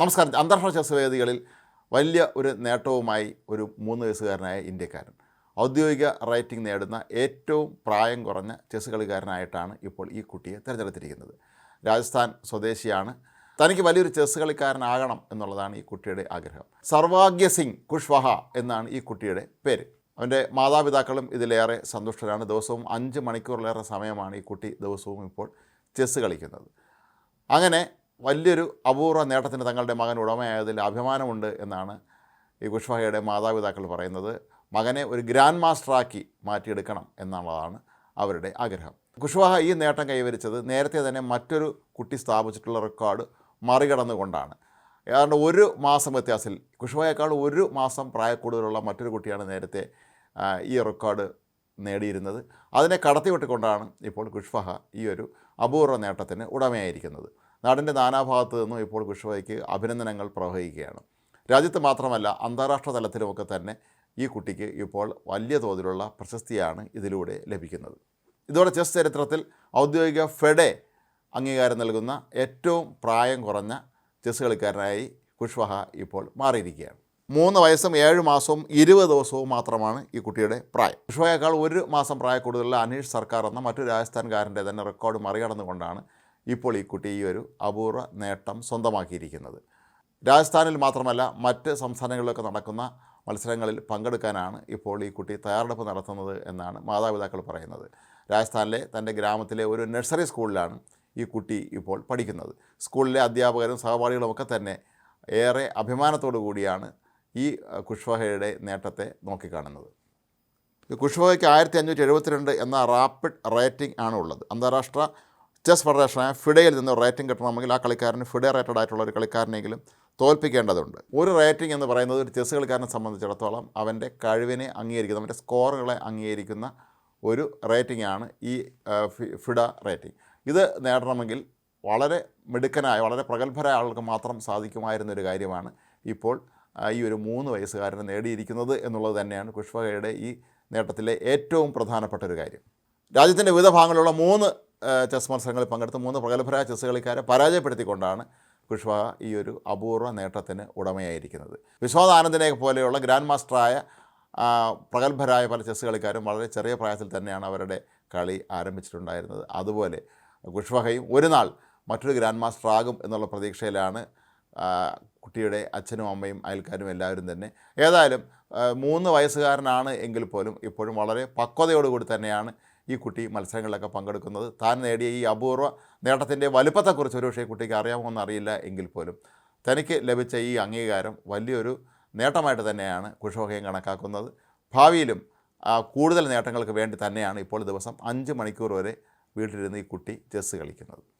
നമസ്കാരം. അന്താരാഷ്ട്ര ചെസ് വേദികളിൽ വലിയ ഒരു നേട്ടവുമായി ഒരു മൂന്ന് വയസ്സുകാരനായ ഇന്ത്യക്കാരൻ. ഔദ്യോഗിക റേറ്റിംഗ് നേടുന്ന ഏറ്റവും പ്രായം കുറഞ്ഞ ചെസ് കളിക്കാരനായിട്ടാണ് ഇപ്പോൾ ഈ കുട്ടിയെ തിരഞ്ഞെടുത്തിരിക്കുന്നത്. രാജസ്ഥാൻ സ്വദേശിയാണ്. തനിക്ക് വലിയൊരു ചെസ് കളിക്കാരനാകണം എന്നുള്ളതാണ് ഈ കുട്ടിയുടെ ആഗ്രഹം. സർവാഗ്യ സിംഗ് കുഷ്വഹ എന്നാണ് ഈ കുട്ടിയുടെ പേര്. അവന്റെ മാതാപിതാക്കളും ഇതിലേറെ സന്തുഷ്ടരാണ്. ദിവസവും അഞ്ച് മണിക്കൂറിലേറെ സമയമാണ് ഈ കുട്ടി ദിവസവും ഇപ്പോൾ ചെസ് കളിക്കുന്നത്. അങ്ങനെ വലിയൊരു അപൂർവ നേട്ടത്തിന് തങ്ങളുടെ മകൻ ഉടമയായതിൽ അഭിമാനമുണ്ട് എന്നാണ് ഈ കുഷ്വാഹയുടെ മാതാപിതാക്കൾ പറയുന്നത്. മകനെ ഒരു ഗ്രാൻഡ് മാസ്റ്ററാക്കി മാറ്റിയെടുക്കണം എന്നുള്ളതാണ് അവരുടെ ആഗ്രഹം. കുഷ്വാഹ ഈ നേട്ടം കൈവരിച്ചത് നേരത്തെ തന്നെ മറ്റൊരു കുട്ടി സ്ഥാപിച്ചിട്ടുള്ള റെക്കോർഡ് മറികടന്നുകൊണ്ടാണ്. ഏതാണ്ട് ഒരു മാസം വ്യത്യാസത്തിൽ കുഷ്വായേക്കാൾ ഒരു മാസം പ്രായക്കൂടുതലുള്ള മറ്റൊരു കുട്ടിയാണ് നേരത്തെ ഈ റെക്കോർഡ് നേടിയിരുന്നത്. അതിനെ കടത്തിവിട്ടുകൊണ്ടാണ് ഇപ്പോൾ കുഷ്ഫഹ ഈ ഒരു അപൂർവ നേട്ടത്തിന് ഉടമയായിരിക്കുന്നത്. നാടിന്റെ നാനാഭാഗത്തു നിന്നും ഇപ്പോൾ കുഷ്ഫഹയ്ക്ക് അഭിനന്ദനങ്ങൾ പ്രവഹിക്കുകയാണ്. രാജ്യത്ത് മാത്രമല്ല അന്താരാഷ്ട്ര തലത്തിലുമൊക്കെ തന്നെ ഈ കുട്ടിക്ക് ഇപ്പോൾ വലിയ തോതിലുള്ള പ്രശസ്തിയാണ് ഇതിലൂടെ ലഭിക്കുന്നത്. ഇതോടെ ചെസ് ചരിത്രത്തിൽ ഔദ്യോഗിക ഫെഡെ അംഗീകാരം നൽകുന്ന ഏറ്റവും പ്രായം കുറഞ്ഞ ചെസ് കളിക്കാരനായി കുഷ്വഹ ഇപ്പോൾ മാറിയിരിക്കുകയാണ്. മൂന്ന് വയസ്സും ഏഴ് മാസവും ഇരുപത് ദിവസവും മാത്രമാണ് ഈ കുട്ടിയുടെ പ്രായം. കുഷ്വയേക്കാൾ ഒരു മാസം പ്രായ കൂടുതലുള്ള അനീഷ് സർക്കാർ എന്ന മറ്റു രാജസ്ഥാൻകാരന്റെ തന്നെ റെക്കോർഡ് മറികടന്നുകൊണ്ടാണ് ഇപ്പോൾ ഈ കുട്ടി ഈ ഒരു അപൂർവ നേട്ടം സ്വന്തമാക്കിയിരിക്കുന്നത്. രാജസ്ഥാനിൽ മാത്രമല്ല മറ്റ് സംസ്ഥാനങ്ങളിലൊക്കെ നടക്കുന്ന മത്സരങ്ങളിൽ പങ്കെടുക്കാനാണ് ഇപ്പോൾ ഈ കുട്ടി തയ്യാറെടുപ്പ് നടത്തുന്നത് എന്നാണ് മാതാപിതാക്കൾ പറയുന്നത്. രാജസ്ഥാനിലെ തന്റെ ഗ്രാമത്തിലെ ഒരു നഴ്സറി സ്കൂളിലാണ് ഈ കുട്ടി ഇപ്പോൾ പഠിക്കുന്നത്. സ്കൂളിലെ അധ്യാപകരും സഹപാഠികളുമൊക്കെ തന്നെ ഏറെ അഭിമാനത്തോടു കൂടിയാണ് ഈ കുഷ്വഹയുടെ നേട്ടത്തെ നോക്കിക്കാണുന്നത്. കുഷ്വഹയ്ക്ക് ആയിരത്തി അഞ്ഞൂറ്റി എഴുപത്തിരണ്ട് എന്ന റാപ്പിഡ് റേറ്റിംഗ് ആണ് ഉള്ളത് അന്താരാഷ്ട്ര ചെസ് ഫെഡറേഷനായ ഫിഡയിൽ നിന്ന് റേറ്റിംഗ് കിട്ടണമെങ്കിൽ ആ കളിക്കാരന് ഫിഡ റേറ്റഡ് ആയിട്ടുള്ള ഒരു കളിക്കാരനെങ്കിലും തോൽപ്പിക്കേണ്ടതുണ്ട്. ഒരു റേറ്റിംഗ് എന്ന് പറയുന്നത് ഒരു ചെസ് കളിക്കാരനെ സംബന്ധിച്ചിടത്തോളം അവന്റെ കഴിവിനെ അംഗീകരിക്കുന്ന അവന്റെ സ്കോറുകളെ അംഗീകരിക്കുന്ന ഒരു റേറ്റിംഗ് ആണ് ഈ ഫിഡ റേറ്റിംഗ് ഇത് നേടണമെങ്കിൽ വളരെ മിടുക്കനായ വളരെ പ്രഗത്ഭരായ ആളുകൾക്ക് മാത്രം സാധിക്കുമായിരുന്ന ഒരു കാര്യമാണ് ഇപ്പോൾ ഈ ഒരു മൂന്ന് വയസ്സുകാരന് നേടിയിരിക്കുന്നത് എന്നുള്ളത് തന്നെയാണ് കുഷ്വകയുടെ ഈ നേട്ടത്തിലെ ഏറ്റവും പ്രധാനപ്പെട്ട ഒരു കാര്യം. രാജ്യത്തിന്റെ വിവിധ ഭാഗങ്ങളിലുള്ള മൂന്ന് ചെസ് മത്സരങ്ങളിൽ പങ്കെടുത്ത് മൂന്ന് പ്രഗത്ഭരായ ചെസ് കളിക്കാരെ പരാജയപ്പെടുത്തിക്കൊണ്ടാണ് കുഷ്വാഹ ഈ ഒരു അപൂർവ നേട്ടത്തിന് ഉടമയായിരിക്കുന്നത്. വിശ്വനാഥ് ആനന്ദിനെ പോലെയുള്ള ഗ്രാൻഡ് മാസ്റ്ററായ പ്രഗത്ഭരായ പല ചെസ് കളിക്കാരും വളരെ ചെറിയ പ്രായത്തിൽ തന്നെയാണ് അവരുടെ കളി ആരംഭിച്ചിട്ടുണ്ടായിരുന്നത്. അതുപോലെ കുഷ്വഹയും ഒരു നാൾ മറ്റൊരു ഗ്രാൻഡ് മാസ്റ്റർ ആകും എന്നുള്ള പ്രതീക്ഷയിലാണ് കുട്ടിയുടെ അച്ഛനും അമ്മയും അയൽക്കാരും എല്ലാവരും തന്നെ. ഏതായാലും മൂന്ന് വയസ്സുകാരനാണ് എങ്കിൽ പോലും ഇപ്പോഴും വളരെ പക്വതയോടുകൂടി തന്നെയാണ് ഈ കുട്ടി മത്സരങ്ങളിലൊക്കെ പങ്കെടുക്കുന്നത്. താൻ നേടിയ ഈ അപൂർവ നേട്ടത്തിന്റെ വലുപ്പത്തെക്കുറിച്ച് ഒരു പക്ഷേ കുട്ടിക്ക് അറിയാമോ എന്നറിയില്ല എങ്കിൽ പോലും. തനിക്ക് ലഭിച്ച ഈ അംഗീകാരം വലിയൊരു നേട്ടമായിട്ട് തന്നെയാണ് കുഷോഹയും കണക്കാക്കുന്നത്. ഭാവിയിലും കൂടുതൽ നേട്ടങ്ങൾക്ക് വേണ്ടി തന്നെയാണ് ഇപ്പോൾ ദിവസം അഞ്ച് മണിക്കൂർ വരെ വീട്ടിലിരുന്ന് ഈ കുട്ടി ചെസ്സ് കളിക്കുന്നത്.